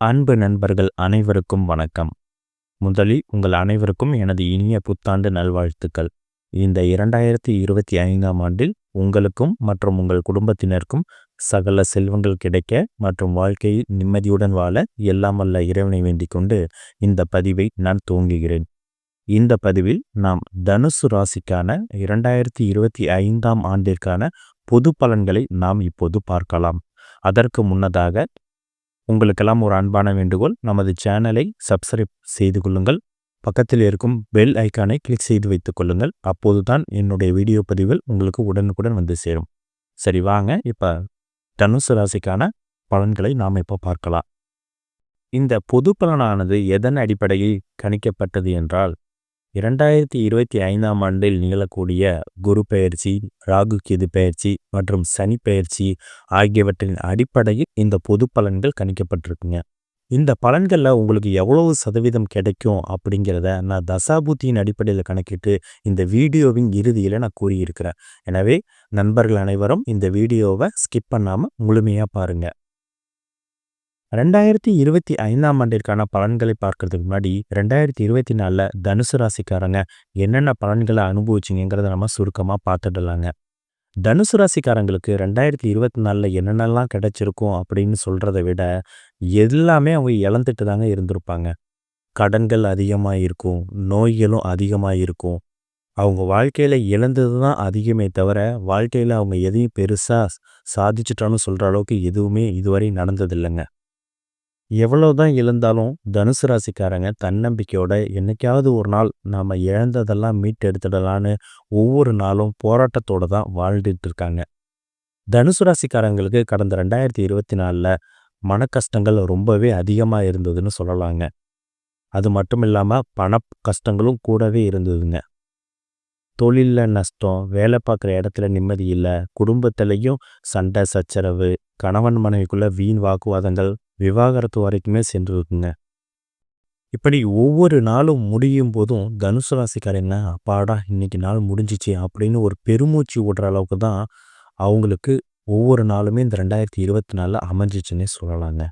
அன்பு நண்பர்கள் அனைவருக்கும் வணக்கம். முதலில் உங்கள் அனைவருக்கும் எனது இனிய புத்தாண்டு நல்வாழ்த்துக்கள். இந்த இரண்டாயிரத்தி இருபத்தி ஐந்தாம் ஆண்டில் உங்களுக்கும் மற்றும் உங்கள் குடும்பத்தினருக்கும் சகல செல்வங்கள் கிடைக்க மற்றும் வாழ்க்கையில் நிம்மதியுடன் வாழ எல்லாம் வல்ல இறைவனை வேண்டிக் கொண்டு இந்த பதிவை நான் துவங்குகிறேன். இந்த பதிவில் நாம் தனுசு ராசிக்கான இரண்டாயிரத்தி இருபத்தி ஐந்தாம் ஆண்டிற்கான பொது பலன்களை நாம் இப்போது பார்க்கலாம். அதற்கு முன்னதாக உங்களுக்கெல்லாம் ஒரு அன்பான வேண்டுகோள் நமது சேனலை சப்ஸ்கிரைப் செய்து கொள்ளுங்கள். பக்கத்தில் இருக்கும் பெல் ஐக்கானை கிளிக் செய்து வைத்துக் கொள்ளுங்கள். அப்போதுதான் என்னுடைய வீடியோ பதிவுகள் உங்களுக்கு உடனுக்குடன் வந்து சேரும். சரி வாங்க. இப்போ தனுசு ராசிக்கான பலன்களை நாம் இப்போ பார்க்கலாம். இந்த பொது பலனானது எதன் அடிப்படையில் கணிக்கப்பட்டது என்றால் இரண்டாயிரத்தி இருபத்தி ஐந்தாம் ஆண்டில் நிகழக்கூடிய குரு பெயர்ச்சி ராகு கேது பெயர்ச்சி மற்றும் சனி பெயர்ச்சி ஆகியவற்றின் அடிப்படையில் இந்த பொது பலன்கள் கணிக்கப்பட்டிருக்குங்க. இந்த பலன்களில் உங்களுக்கு எவ்வளவு சதவீதம் கிடைக்கும் அப்படிங்கிறத நான் தசாபுத்தியின் அடிப்படையில் கணக்கிட்டு இந்த வீடியோவின் இறுதியில் நான் கூறியிருக்கிறேன். எனவே நண்பர்கள் அனைவரும் இந்த வீடியோவை ஸ்கிப் பண்ணாமல் முழுமையாக பாருங்கள் ரெண்டாயிரத்தி இருபத்தி ஐந்தாம் ஆண்டிற்கான பலன்களை பார்க்கறதுக்கு முன்னாடி ரெண்டாயிரத்தி இருபத்தி நாலில் தனுசு ராசிக்காரங்க என்னென்ன பலன்களை அனுபவிச்சிங்கிறத நம்ம சுருக்கமாக பார்த்துடலாங்க. தனுசு ராசிக்காரங்களுக்கு ரெண்டாயிரத்தி இருபத்தி நாலில் என்னென்னலாம் கிடைச்சிருக்கும் அப்படின்னு சொல்கிறத விட எல்லாமே அவங்க இழந்துட்டு தாங்க இருந்திருப்பாங்க. கடன்கள் அதிகமாக இருக்கும் நோய்களும் அதிகமாக இருக்கும் அவங்க வாழ்க்கையில் இழந்தது தான் அதிகமே தவிர வாழ்க்கையில் அவங்க எதையும் பெருசாக சாதிச்சிட்டான்னு சொல்கிற அளவுக்கு எதுவுமே இதுவரை நடந்ததில்லைங்க. எவ்வளோதான் இழந்தாலும் தனுசு ராசிக்காரங்க தன்னம்பிக்கையோட என்னைக்காவது ஒரு நாள் நாம் இழந்ததெல்லாம் மீட்டெடுத்துடலான்னு ஒவ்வொரு நாளும் போராட்டத்தோடு தான் வாழ்ந்துட்டு இருக்காங்க. தனுசு ராசிக்காரங்களுக்கு கடந்த ரெண்டாயிரத்தி இருபத்தி நாலில் மன கஷ்டங்கள் ரொம்பவே அதிகமாக இருந்ததுன்னு சொல்லலாங்க. அது மட்டும் இல்லாமல் பண கஷ்டங்களும் கூடவே இருந்ததுங்க. தொழிலில் நஷ்டம் வேலை பார்க்குற இடத்துல நிம்மதி இல்லை குடும்பத்திலையும் சண்டை சச்சரவு கணவன் மனைவிக்குள்ள வீண் வாக்குவாதங்கள் விவாகரத்து வரைக்குமே சென்றிருக்குங்க. இப்படி ஒவ்வொரு நாளும் முடியும் போதும் தனுசு என்ன அப்பாடா இன்னைக்கு நாள் முடிஞ்சிச்சு அப்படின்னு ஒரு பெருமூச்சு விடுற அளவுக்கு தான் அவங்களுக்கு ஒவ்வொரு நாளுமே இந்த ரெண்டாயிரத்தி இருபத்தி நாலில் அமைஞ்சிச்சுன்னே சொல்லலாங்க.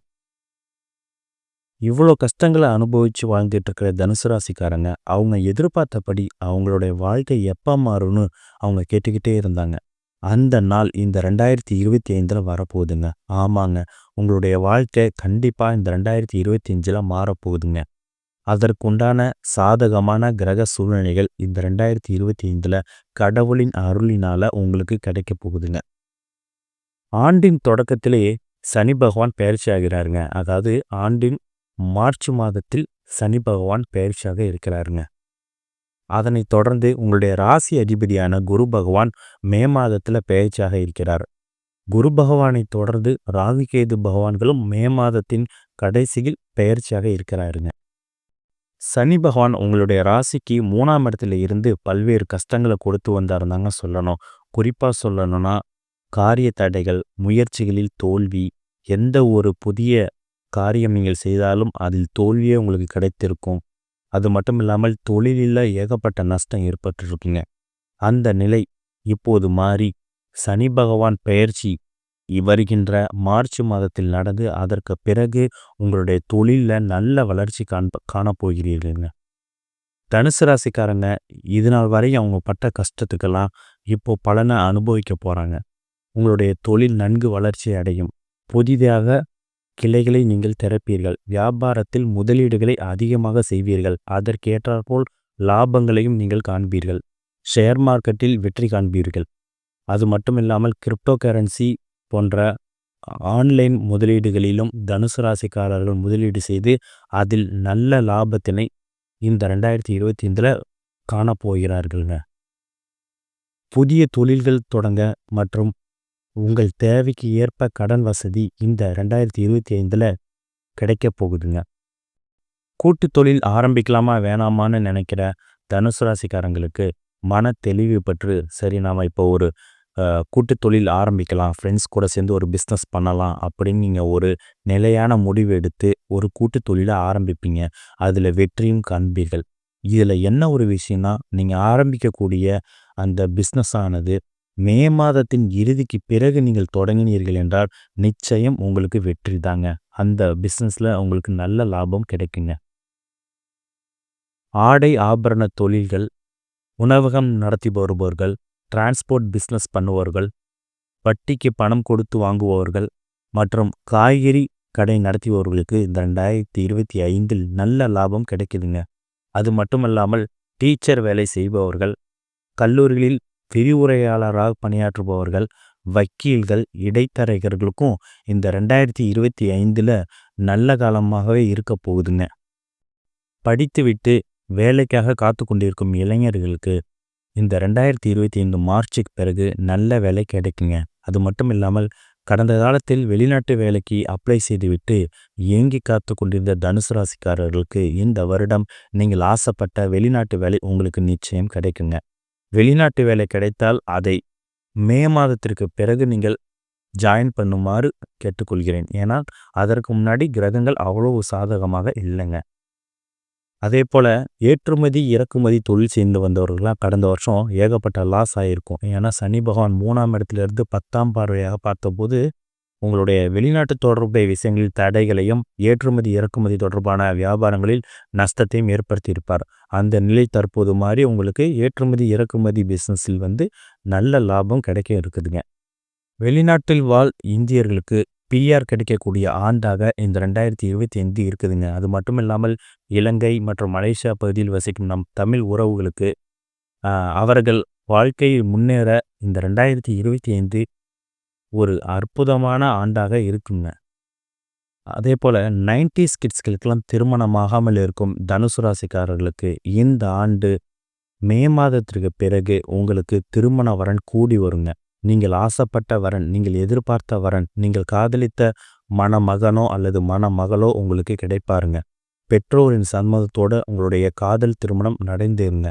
இவ்வளோ கஷ்டங்களை அனுபவித்து வாழ்ந்துட்டு இருக்கிற தனுசு ராசிக்காரங்க அவங்க எதிர்பார்த்தபடி அவங்களுடைய வாழ்க்கை எப்போ மாறும்னு அவங்க கேட்டுக்கிட்டே இருந்தாங்க. அந்த நாள் இந்த ரெண்டாயிரத்தி இருபத்தி ஐந்தில் வரப்போகுதுங்க. ஆமாங்க. உங்களுடைய வாழ்க்கை கண்டிப்பாக இந்த ரெண்டாயிரத்தி இருபத்தி அஞ்சில் மாறப்போகுதுங்க. அதற்குண்டான சாதகமான கிரக சூழ்நிலைகள் இந்த ரெண்டாயிரத்தி இருபத்தி ஐந்தில் கடவுளின் அருளினால் உங்களுக்கு கிடைக்க போகுதுங்க. ஆண்டின் தொடக்கத்திலேயே சனி பகவான் பயிற்சி ஆகிறாருங்க. அதாவது ஆண்டின் மார்ச் மாதத்தில் சனி பகவான் பயிற்சியாக இருக்கிறாருங்க. அதனைத் தொடர்ந்து உங்களுடைய ராசி அதிபதியான குரு பகவான் மே மாதத்தில் பெயர்ச்சியாக இருக்கிறார். குரு பகவானை தொடர்ந்து ராகுகேது பகவான்களும் மே மாதத்தின் கடைசியில் பெயர்ச்சியாக இருக்கிறாருங்க. சனி பகவான் உங்களுடைய ராசிக்கு மூணாம் இடத்துல இருந்து பல்வேறு கஷ்டங்களை கொடுத்து வந்தாருந்தாங்க சொல்லணும். குறிப்பாக சொல்லணும்னா காரிய தடைகள் முயற்சிகளில் தோல்வி எந்த ஒரு புதிய காரியம் நீங்கள் செய்தாலும் அதில் தோல்வியே உங்களுக்கு கிடைத்திருக்கும். அது மட்டும் இல்லாமல் தொழிலில் ஏகப்பட்ட நஷ்டம் ஏற்பட்டுருக்குங்க. அந்த நிலை இப்போது மாறி சனி பகவான் பெயர்ச்சி வருகின்ற மார்ச் மாதத்தில் நடந்து அதற்கு பிறகு உங்களுடைய தொழிலில் நல்ல வளர்ச்சி காண்ப காணப்போகிறீர்கள்ங்க. தனுசு ராசிக்காரங்க இது நாள் வரை அவங்க பட்ட கஷ்டத்துக்கெல்லாம் இப்போ பலனை அனுபவிக்க போகிறாங்க உங்களுடைய தொழில் நன்கு வளர்ச்சி அடையும். புதிதாக கிளைகளை நீங்கள் திறப்பீர்கள். வியாபாரத்தில் முதலீடுகளை அதிகமாக செய்வீர்கள். அதற்கேற்றாற்போல் லாபங்களையும் நீங்கள் காண்பீர்கள். ஷேர் மார்க்கெட்டில் வெற்றி காண்பீர்கள். அது மட்டுமில்லாமல் கிரிப்டோ கரன்சி போன்ற ஆன்லைன் முதலீடுகளிலும் தனுசு ராசிக்காரர்கள் முதலீடு செய்து அதில் நல்ல லாபத்தினை இந்த ரெண்டாயிரத்தி இருபத்தி ஐந்தில் காணப்போகிறார்கள்ங்க. புதிய தொழில்கள் தொடங்க மற்றும் உங்கள் தேவைக்கு ஏற்ப கடன் வசதி இந்த ரெண்டாயிரத்தி இருபத்தி ஐந்தில் கிடைக்க போகுதுங்க. கூட்டு தொழில் ஆரம்பிக்கலாமா வேணாமான்னு நினைக்கிற தனுசு ராசிக்காரங்களுக்கு மன தெளிவு பற்று. சரி நாம் இப்போ ஒரு கூட்டு தொழில் ஆரம்பிக்கலாம் ஃப்ரெண்ட்ஸ் கூட சேர்ந்து ஒரு பிஸ்னஸ் பண்ணலாம் அப்படின்னு நீங்கள் ஒரு நிலையான முடிவு எடுத்து ஒரு கூட்டு தொழிலை ஆரம்பிப்பீங்க. அதில் வெற்றியும் காண்பீர்கள். இதில் என்ன ஒரு விஷயம்னா நீங்கள் ஆரம்பிக்கக்கூடிய அந்த பிஸ்னஸ் ஆனது மே மாதத்தின் இறுதிக்கு பிறகு நீங்கள் தொடங்கினீர்கள் என்றால் நிச்சயம் உங்களுக்கு வெற்றி தாங்க. அந்த பிஸ்னஸில் உங்களுக்கு நல்ல லாபம் கிடைக்குங்க. ஆடை ஆபரண தொழில்கள் உணவகம் நடத்தி வருபவர்கள் டிரான்ஸ்போர்ட் பிஸ்னஸ் பண்ணுபவர்கள் வட்டிக்கு பணம் கொடுத்து வாங்குபவர்கள் மற்றும் காய்கறி கடை நடத்துபவர்களுக்கு இந்த ரெண்டாயிரத்தி இருபத்தி ஐந்தில் நல்ல லாபம் கிடைக்குதுங்க. அது மட்டுமல்லாமல் டீச்சர் வேலை செய்பவர்கள் கல்லூரிகளில் விரிவுரையாளராக பணியாற்றுபவர்கள் வக்கீல்கள் இடைத்தரகர்களுக்கும் இந்த ரெண்டாயிரத்தி இருபத்தி ஐந்தில் நல்ல காலமாகவே இருக்க போகுதுங்க. படித்துவிட்டு வேலைக்காக காத்து கொண்டிருக்கும் இளைஞர்களுக்கு இந்த ரெண்டாயிரத்தி இருபத்தி ஐந்து மார்ச்சுக்கு பிறகு நல்ல வேலை கிடைக்குங்க. அது மட்டும் இல்லாமல் கடந்த காலத்தில் வெளிநாட்டு வேலைக்கு அப்ளை செய்துவிட்டு ஏங்கி காத்து கொண்டிருந்த தனுசு ராசிக்காரர்களுக்கு இந்த வருடம் நீங்கள் ஆசைப்பட்ட வெளிநாட்டு வேலை உங்களுக்கு நிச்சயம் கிடைக்குங்க. வெளிநாட்டு வேலை கிடைத்தால் அதை மே மாதத்திற்கு பிறகு நீங்கள் ஜாயின் பண்ணுமாறு கேட்டுக்கொள்கிறேன். ஏன்னா அதற்கு முன்னாடி கிரகங்கள் அவ்வளவு சாதகமாக இல்லைங்க. அதே போல் ஏற்றுமதி இறக்குமதி தொழில் செய்து வந்தவர்கள்லாம் கடந்த வருஷம் ஏகப்பட்ட லாஸ் ஆகிருக்கும் ஏன்னா சனி பகவான் மூணாம் இடத்துலேருந்து பத்தாம் பார்வையாக பார்த்தபோது உங்களுடைய வெளிநாட்டு தொடர்புடைய விஷயங்களில் தடைகளையும் ஏற்றுமதி இறக்குமதி தொடர்பான வியாபாரங்களில் நஷ்டத்தையும் ஏற்படுத்தியிருப்பார். அந்த நிலை தற்போது மாதிரி உங்களுக்கு ஏற்றுமதி இறக்குமதி பிஸ்னஸில் வந்து நல்ல லாபம் கிடைக்க இருக்குதுங்க. வெளிநாட்டில் வாழ் இந்தியர்களுக்கு பிஆர் கிடைக்கக்கூடிய ஆண்டாக இந்த ரெண்டாயிரத்தி இருபத்தி ஐந்து இருக்குதுங்க. அது மட்டும் இல்லாமல் இலங்கை மற்றும் மலேசியா பகுதியில் வசிக்கும் நம் தமிழ் உறவுகளுக்கு அவர்கள் வாழ்க்கையில் முன்னேற இந்த ரெண்டாயிரத்தி இருபத்தி ஐந்து ஒரு அற்புதமான ஆண்டாக இருக்குங்க. அதே போல் நைன்டிஸ் கிட்ஸ்களுக்கெல்லாம் திருமணமாகாமல் இருக்கும் தனுசு ராசிக்காரர்களுக்கு இந்த ஆண்டு மே மாதத்திற்கு பிறகு உங்களுக்கு திருமண வரன் கூடி வருங்க. நீங்கள் ஆசைப்பட்ட வரன் நீங்கள் எதிர்பார்த்த வரன் நீங்கள் காதலித்த மணமகனோ அல்லது மணமகளோ உங்களுக்கு கிடைப்பாருங்க. பெற்றோரின் சம்மதத்தோடு உங்களுடைய காதல் திருமணம் நடந்தேருங்க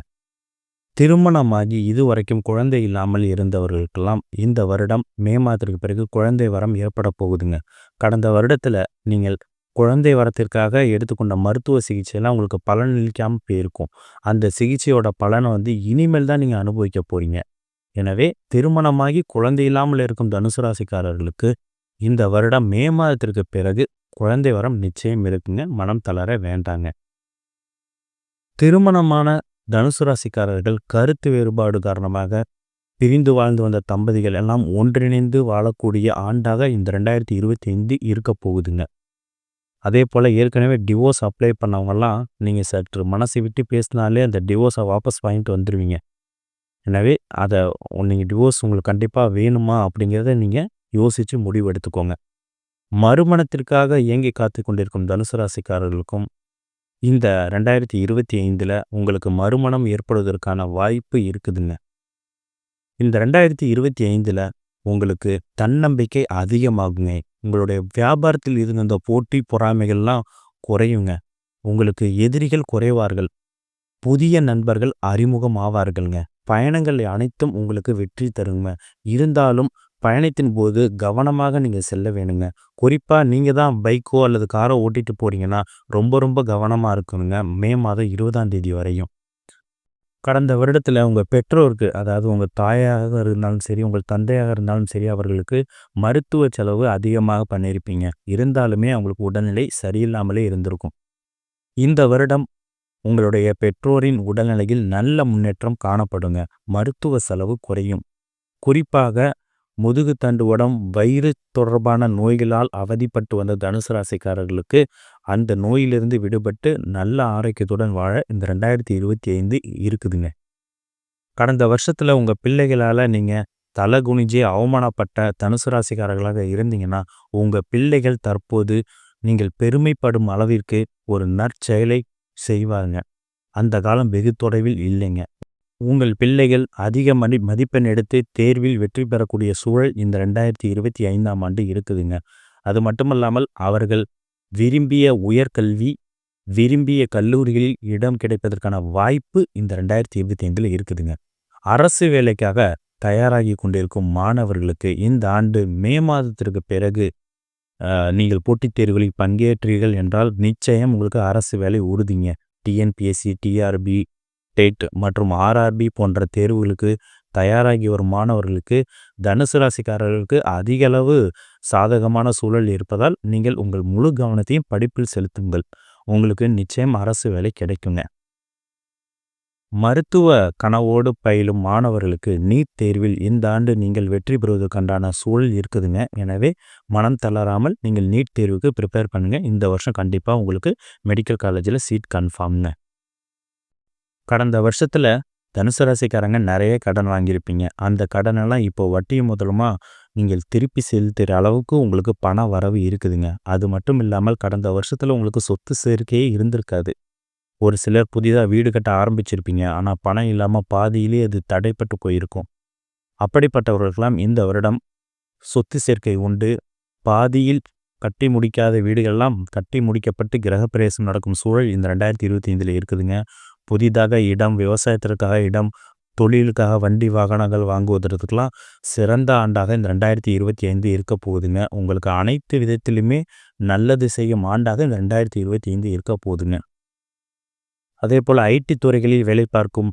திருமணமாகி இதுவரைக்கும் குழந்தை இல்லாமல் இருந்தவர்களுக்கெல்லாம் இந்த வருடம் மே மாதத்திற்கு பிறகு குழந்தை வரம் ஏற்பட போகுதுங்க. கடந்த வருடத்தில் நீங்கள் குழந்தை வரத்திற்காக எடுத்துக்கொண்ட மருத்துவ சிகிச்சையெல்லாம் உங்களுக்கு பலன் அளிக்காமல் போயிருக்கும். அந்த சிகிச்சையோட பலனை வந்து இனிமேல் தான் நீங்கள் அனுபவிக்க போகிறீங்க எனவே திருமணமாகி குழந்தை இல்லாமல் இருக்கும் தனுசு ராசிக்காரர்களுக்கு இந்த வருடம் மே மாதத்திற்கு பிறகு குழந்தை வரம் நிச்சயம் இருக்குங்க. மனம் தளர வேண்டாங்க. திருமணமான தனுசு ராசிக்காரர்கள் கருத்து வேறுபாடு காரணமாக பிரிந்து வாழ்ந்து வந்த தம்பதிகள் எல்லாம் ஒன்றிணைந்து வாழக்கூடிய ஆண்டாக இந்த ரெண்டாயிரத்தி இருபத்தி ஐந்து இருக்க போகுதுங்க. அதே போல் ஏற்கனவே டிவோர்ஸ் அப்ளை பண்ணவங்கெல்லாம் நீங்கள் சற்று மனசை விட்டு பேசினாலே அந்த டிவோர்ஸை வாபஸ் வாங்கிட்டு வந்துடுவீங்க எனவே அதை நீங்கள் டிவோர்ஸ் உங்களுக்கு கண்டிப்பாக வேணுமா அப்படிங்கிறத நீங்கள் யோசித்து முடிவு எடுத்துக்கோங்க. மறுமணத்திற்காக இயங்கி காத்து கொண்டிருக்கும் தனுசு ராசிக்காரர்களுக்கும் இந்த ரெண்டாயிரத்தி இருபத்தி ஐந்தில் உங்களுக்கு மறுமணம் ஏற்படுவதற்கான வாய்ப்பு இருக்குதுங்க. இந்த ரெண்டாயிரத்தி இருபத்தி ஐந்தில் உங்களுக்கு தன்னம்பிக்கை அதிகமாகுங்க. உங்களுடைய வியாபாரத்தில் இருந்த போட்டி பொறாமைகள்லாம் குறையுங்க. உங்களுக்கு எதிரிகள் குறைவார்கள். புதிய நண்பர்கள் அறிமுகம் ஆவார்கள்ங்க பயணங்கள் அனைத்தும் உங்களுக்கு வெற்றி தருங்க. இருந்தாலும் பயணத்தின் போது கவனமாக நீங்கள் செல்ல வேணுங்க. குறிப்பாக நீங்கள் தான் பைக்கோ அல்லது காரோ ஓட்டிட்டு போகிறீங்கன்னா ரொம்ப ரொம்ப கவனமாக இருக்கணுங்க. மே மாதம் இருபதாம் தேதி வரையும். கடந்த வருடத்தில் உங்கள் பெற்றோருக்கு அதாவது உங்கள் தாயாக இருந்தாலும் சரி உங்கள் தந்தையாக இருந்தாலும் சரி அவர்களுக்கு மருத்துவ செலவு அதிகமாக பண்ணியிருப்பீங்க. இருந்தாலுமே அவங்களுக்கு உடல்நிலை சரியில்லாமலே இருந்திருக்கும். இந்த வருடம் உங்களுடைய பெற்றோரின் உடல்நிலையில் நல்ல முன்னேற்றம் காணப்படுங்க. மருத்துவ செலவு குறையும். குறிப்பாக முதுகுத்தண்டு உடம் வயிறு தொடர்பான நோய்களால் அவதிப்பட்டு வந்த தனுசு ராசிக்காரர்களுக்கு அந்த நோயிலிருந்து விடுபட்டு நல்ல ஆரோக்கியத்துடன் வாழ இந்த ரெண்டாயிரத்தி இருபத்தி ஐந்து இருக்குதுங்க. கடந்த வருஷத்தில் உங்கள் பிள்ளைகளால் நீங்கள் தலை குனிஞ்சே அவமானப்பட்ட தனுசு ராசிக்காரர்களாக இருந்தீங்கன்னா உங்கள் பிள்ளைகள் தற்போது நீங்கள் பெருமைப்படும் அளவிற்கு ஒரு நற்செயலை செய்வாங்க. அந்த காலம் வெகு தொலைவில் இல்லைங்க. உங்கள் பிள்ளைகள் அதிக மதி மதிப்பெண் எடுத்து தேர்வில் வெற்றி பெறக்கூடிய சூழல் இந்த ரெண்டாயிரத்தி இருபத்தி ஐந்தாம் ஆண்டு இருக்குதுங்க. அது மட்டுமல்லாமல் அவர்கள் விரும்பிய உயர்கல்வி விரும்பிய கல்லூரிகளில் இடம் கிடைப்பதற்கான வாய்ப்பு இந்த ரெண்டாயிரத்தி இருபத்தி ஐந்தில் இருக்குதுங்க. அரசு வேலைக்காக தயாராகி கொண்டிருக்கும் மாணவர்களுக்கு இந்த ஆண்டு மே மாதத்திற்கு பிறகு நீங்கள் போட்டித் தேர்வுகளில் பங்கேற்றீர்கள் என்றால் நிச்சயம் உங்களுக்கு அரசு வேலை உறுதிங்க. டிஎன்பிஎஸ்சி டிஆர்பி டெட் மற்றும் ஆர்ஆர்பி போன்ற தேர்வுகளுக்கு தயாராகி வரும் மாணவர்களுக்கு தனுசு ராசிக்காரர்களுக்கு அதிக அளவு சாதகமான சூழல் இருப்பதால் நீங்கள் உங்கள் முழு கவனத்தையும் படிப்பில் செலுத்துங்கள். உங்களுக்கு நிச்சயம் அரசு வேலை கிடைக்குங்க. மருத்துவ கனவோடு பயிலும் மாணவர்களுக்கு நீட் தேர்வில் இந்த ஆண்டு நீங்கள் வெற்றி பெறுவதற்கான சூழல் இருக்குதுங்க. எனவே மனம் தளராமல் நீங்கள் நீட் தேர்வுக்கு ப்ரிப்பேர் பண்ணுங்கள் இந்த வருஷம் கண்டிப்பாக உங்களுக்கு மெடிக்கல் காலேஜில் சீட் கன்ஃபார்ம்ங்க கடந்த வருஷத்தில் தனுசு ராசிக்காரங்க நிறைய கடன் வாங்கியிருப்பீங்க. அந்த கடனெல்லாம் இப்போ வட்டியும் முதலுமா நீங்கள் திருப்பி செலுத்துகிற அளவுக்கு உங்களுக்கு பண வரவு இருக்குதுங்க. அது மட்டும் இல்லாமல் கடந்த வருஷத்தில் உங்களுக்கு சொத்து சேர்க்கையே இருந்திருக்காது. ஒரு சிலர் புதிதாக வீடு கட்ட ஆரம்பிச்சிருப்பீங்க. ஆனால் பணம் இல்லாமல் பாதியிலே அது தடைப்பட்டு போயிருக்கும். அப்படிப்பட்டவர்களுக்கெல்லாம் இந்த வருடம் சொத்து சேர்க்கை உண்டு. பாதியில் கட்டி முடிக்காத வீடுகள்லாம் கட்டி முடிக்கப்பட்டு கிரகப்பிரவேசம் நடக்கும் சூழல் இந்த ரெண்டாயிரத்தி இருபத்தி ஐந்தில் இருக்குதுங்க. புதிதாக இடம் விவசாயத்திற்காக இடம் தொழிலுக்காக வண்டி வாகனங்கள் வாங்குவதற்கெல்லாம் சிறந்த ஆண்டாக இந்த ரெண்டாயிரத்தி இருபத்தி ஐந்து இருக்க போகுதுங்க. உங்களுக்கு அனைத்து விதத்திலுமே நல்லது செய்யும் ஆண்டாக இந்த ரெண்டாயிரத்தி இருபத்தி ஐந்து இருக்க போகுதுங்க. அதே போல் ஐடி துறைகளில் வேலை பார்க்கும்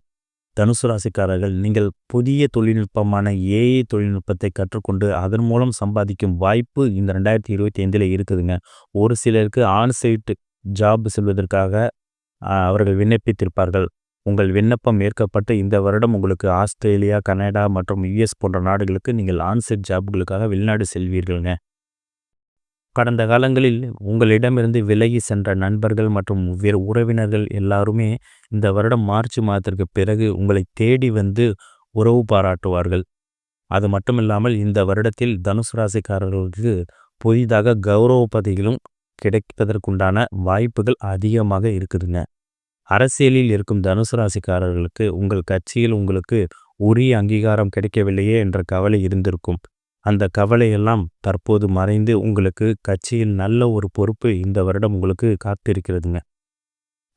தனுசு ராசிக்காரர்கள் நீங்கள் புதிய தொழில்நுட்பமான ஏஐ தொழில்நுட்பத்தை கற்றுக்கொண்டு அதன் மூலம் சம்பாதிக்கும் வாய்ப்பு இந்த ரெண்டாயிரத்தி இருபத்தி ஐந்தில் இருக்குதுங்க. ஒரு சிலருக்கு ஆன்சைட் ஜாப் செல்வதற்காக அவர்கள் விண்ணப்பித்திருப்பார்கள். உங்கள் விண்ணப்பம் ஏற்கப்பட்டு இந்த வருடம் உங்களுக்கு ஆஸ்திரேலியா கனடா மற்றும் யுஎஸ் போன்ற நாடுகளுக்கு நீங்கள் ஆன்சைட் ஜாப்களுக்காக வெளிநாடு செல்வீர்கள்ங்க. கடந்த காலங்களில் உங்களிடமிருந்து விலகி சென்ற நண்பர்கள் மற்றும் வேறு உறவினர்கள் எல்லாருமே இந்த வருடம் மார்ச் மாதத்திற்கு பிறகு உங்களை தேடி வந்து உறவு பாராட்டுவார்கள். அது மட்டுமில்லாமல் இந்த வருடத்தில் தனுசு ராசிக்காரர்களுக்கு புதிதாக கௌரவ பதவிகளும் கிடைப்பதற்குண்டான வாய்ப்புகள் அதிகமாக இருக்குதுங்க. அரசியலில் இருக்கும் தனுசு ராசிக்காரர்களுக்கு உங்கள் கட்சியில் உங்களுக்கு உரிய அங்கீகாரம் கிடைக்கவில்லையே என்ற கவலை இருந்திருக்கும். அந்த கவலையெல்லாம் தற்போது மறைந்து உங்களுக்கு கட்சியில் நல்ல ஒரு பொறுப்பு இந்த வருடம் உங்களுக்கு காத்திருக்கிறதுங்க.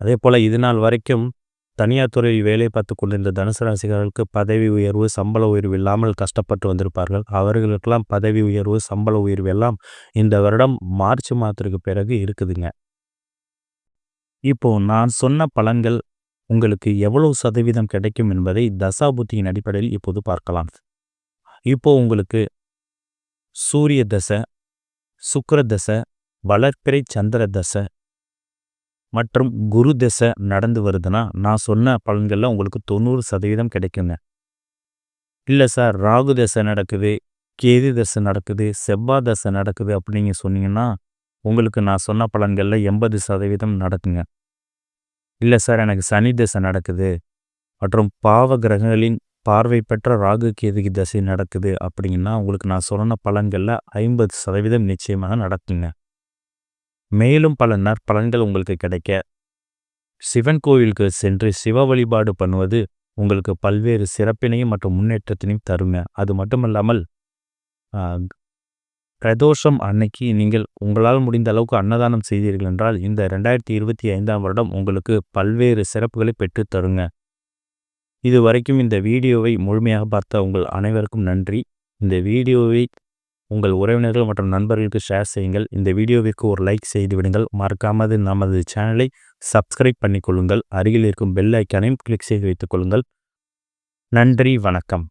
அதே போல் இது நாள் வரைக்கும் தனியார் துறையில் வேலை பார்த்து கொண்டிருந்த தனுசு ராசிக்காரர்களுக்கு பதவி உயர்வு சம்பள உயர்வு இல்லாமல் கஷ்டப்பட்டு வந்திருப்பார்கள். அவர்களுக்கெல்லாம் பதவி உயர்வு சம்பள உயர்வு எல்லாம் இந்த வருடம் மார்ச் மாதத்திற்கு பிறகு இருக்குதுங்க. இப்போ நான் சொன்ன பலன்கள் உங்களுக்கு எவ்வளவு சதவீதம் கிடைக்கும் என்பதை தசாபுத்தியின் அடிப்படையில் இப்போது பார்க்கலாம். இப்போ உங்களுக்கு சூரிய தசை சுக்கர தசை வளர்ப்பிறை சந்திர தசை மற்றும் குரு தசை நடந்து வருதுன்னா நான் சொன்ன பலன்களில் உங்களுக்கு தொண்ணூறு சதவீதம் கிடைக்குங்க. இல்லை சார் ராகு தசை நடக்குது கேது தசை நடக்குது செவ்வா தசை நடக்குது அப்படிங்க சொன்னீங்கன்னா உங்களுக்கு நான் சொன்ன பலன்களில் எண்பது சதவீதம் நடக்குங்க. இல்லை சார் எனக்கு சனி தசை நடக்குது மற்றும் பாவ கிரகங்களின் பார்வை பெற்ற ராகு கேதுகி தசை நடக்குது அப்படிங்கன்னா உங்களுக்கு நான் சொன்ன பலன்களில் ஐம்பது சதவீதம் நிச்சயமாக நடக்குங்க. மேலும் பல நற்பலன்கள் உங்களுக்கு கிடைக்க. சிவன் கோவிலுக்கு சென்று சிவ வழிபாடு பண்ணுவது உங்களுக்கு பல்வேறு சிறப்பினையும் மற்றும் முன்னேற்றத்தினையும் தருங்க. அது மட்டுமல்லாமல் பிரதோஷம் அன்னைக்கு நீங்கள் உங்களால் முடிந்த அளவுக்கு அன்னதானம் செய்தீர்கள் என்றால் இந்த ரெண்டாயிரத்தி இருபத்தி ஐந்தாம் வருடம் உங்களுக்கு பல்வேறு சிறப்புகளை பெற்று தருங்க. இது வரைக்கும் இந்த வீடியோவை முழுமையாக பார்த்த உங்கள் அனைவருக்கும் நன்றி. இந்த வீடியோவை உங்கள் உறவினர்கள் மற்றும் நண்பர்களுக்கு ஷேர் செய்யுங்கள். இந்த வீடியோவிற்கு ஒரு லைக் செய்து விடுங்கள். மறக்காமது நமது சேனலை சப்ஸ்கிரைப் பண்ணிக்கொள்ளுங்கள் அருகில் இருக்கும் பெல் ஐக்கானையும் கிளிக் செய்து வைத்துக் கொள்ளுங்கள். நன்றி வணக்கம்.